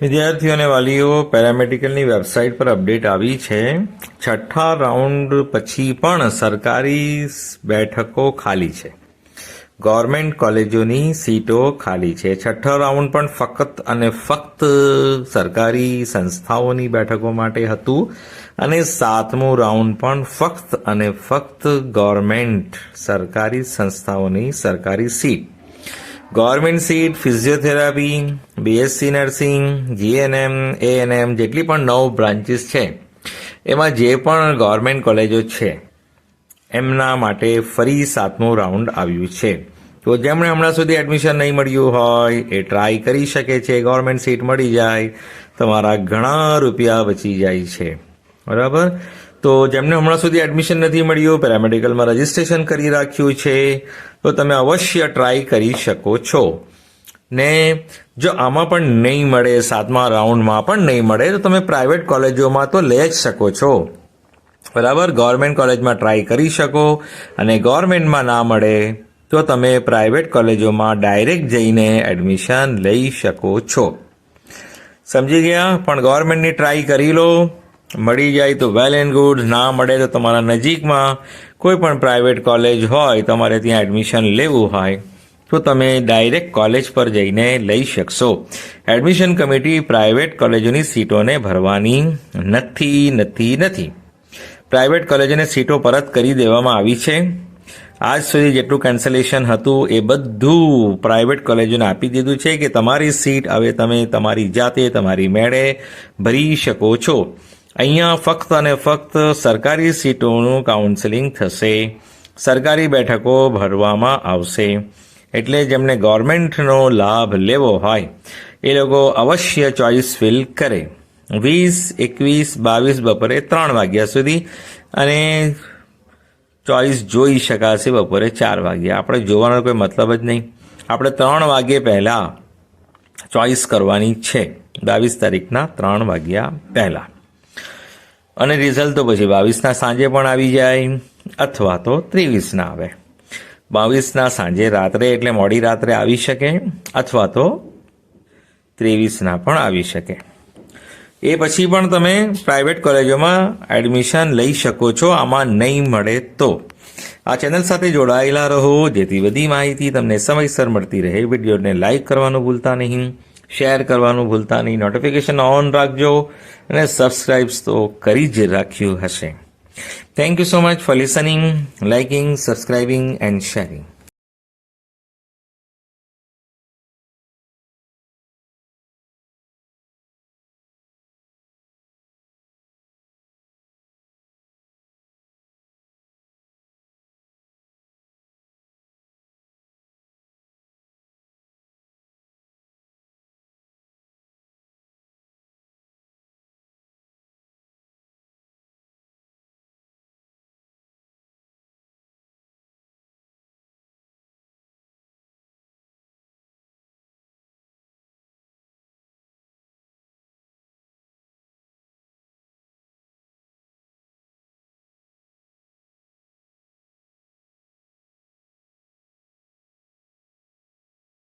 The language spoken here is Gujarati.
વિદ્યાર્થીઓ અને વાલીઓ પેરામેડિકલની વેબસાઇટ પર અપડેટ આવી છે. છઠ્ઠા રાઉન્ડ પછી પણ સરકારી બેઠકો ખાલી છે. ગવર્મેન્ટ કોલેજોની સીટો ખાલી છે. છઠ્ઠો રાઉન્ડ પણ ફક્ત અને ફક્ત સરકારી સંસ્થાઓની બેઠકો માટે હતું અને સાતમું રાઉન્ડ પણ ફક્ત અને ફક્ત ગવર્મેન્ટ સરકારી સંસ્થાઓની સરકારી seat. Government seat, physiotherapy BSc nursing GNM ANM જેટલી પણ નવ બ્રાન્ચીસ છે. એમાં જે પણ ગવર્મેન્ટ કોલેજો છે, એમના માટે ફરી સાતમું રાઉન્ડ આવ્યું છે. તો જેમણે હમણાં સુધી એડમિશન નહીં મળ્યું હોય, એ ટ્રાય કરી શકે છે, ગવર્મેન્ટ સીટ મળી જાય, તમારા ઘણા રૂપિયા બચી જાય છે. બરાબર? તો જેમને હમણાં સુધી એડમિશન નથી મળ્યું, પેરામેડિકલમાં રજીસ્ટ્રેશન કરી રાખ્યું છે, તો તમે અવશ્ય ટ્રાય કરી શકો છો. ને જો આમાં પણ નહીં મળે, સાતમા રાઉન્ડમાં પણ નહીં મળે, તો તમે પ્રાઇવેટ કોલેજોમાં તો લઈ જ શકો છો. બરાબર? ગવર્મેન્ટ કોલેજમાં ટ્રાય કરી શકો, અને ગવર્મેન્ટમાં ના મળે, તો તમે પ્રાઇવેટ કોલેજોમાં ડાયરેક્ટ જઈને એડમિશન લઈ શકો છો. સમજી ગયા? પણ ગવર્મેન્ટની ટ્રાય કરી લો. મળી જાય તો વેલ એન્ડ ગુડ ના મળે તો તમારા નજીકમાં કોઈ પણ પ્રાઇવેટ કોલેજ હોય, તમારે ત્યાં એડમિશન લેવું હોય, તો તમે ડાયરેક્ટ કોલેજ પર જઈને લઈ શકશો. એડમિશન કમિટી પ્રાઇવેટ કોલેજોની સીટોને ભરવાની નથી નથી નથી. પ્રાઇવેટ કોલેજોને સીટો પરત કરી દેવામાં આવી છે. આજ સુધી જેટલું કેન્સલેશન હતું એ બધું પ્રાઇવેટ કોલેજોને આપી દીધું છે કે તમારી સીટ હવે તમે તમારી જાતે, તમારી મેળે ભરી શકો છો. અહીંયા ફક્ત અને ફક્ત સરકારી સીટોનું કાઉન્સેલિંગ થશે. સરકારી બેઠકો ભરવામાં આવશે. એટલે જેમને ગવર્મેન્ટનો લાભ લેવો હોય, એ લોકો અવશ્ય ચોઇસ ફિલ કરે. વીસ, એકવીસ, બાવીસ બપોરે ત્રણ વાગ્યા સુધી અને ચોઇસ જોઈ શકાશે બપોરે ચાર વાગ્યા. આપણે જોવાનો કોઈ મતલબ જ નહીં. આપણે ત્રણ વાગ્યે પહેલાં ચોઇસ કરવાની છે. બાવીસ તારીખના ત્રણ વાગ્યા પહેલાં. અને રિઝલ્ટ તો પછી બાવીસના સાંજે પણ આવી જાય, અથવા તો ત્રેવીસના આવે. બાવીસના સાંજે રાત્રે એટલે મોડી રાત્રે આવી શકે, અથવા તો ત્રેવીસના પણ આવી શકે. એ પછી પણ તમે પ્રાઇવેટ કોલેજોમાં એડમિશન લઈ શકો છો, આમાં નહીં મળે તો. આ ચેનલ સાથે જોડાયેલા રહો, જેથી બધી માહિતી તમને સમયસર મળતી રહે. વિડીયોને લાઈક કરવાનું ભૂલતા નહીં. શેર કરવાનું ભૂલતા નહીં. નોટિફિકેશન ઓન રાખજો અને સબસ્ક્રાઇબ્સ તો કરી જ રાખ્યું હશે. Thank you so much for listening liking subscribing and sharing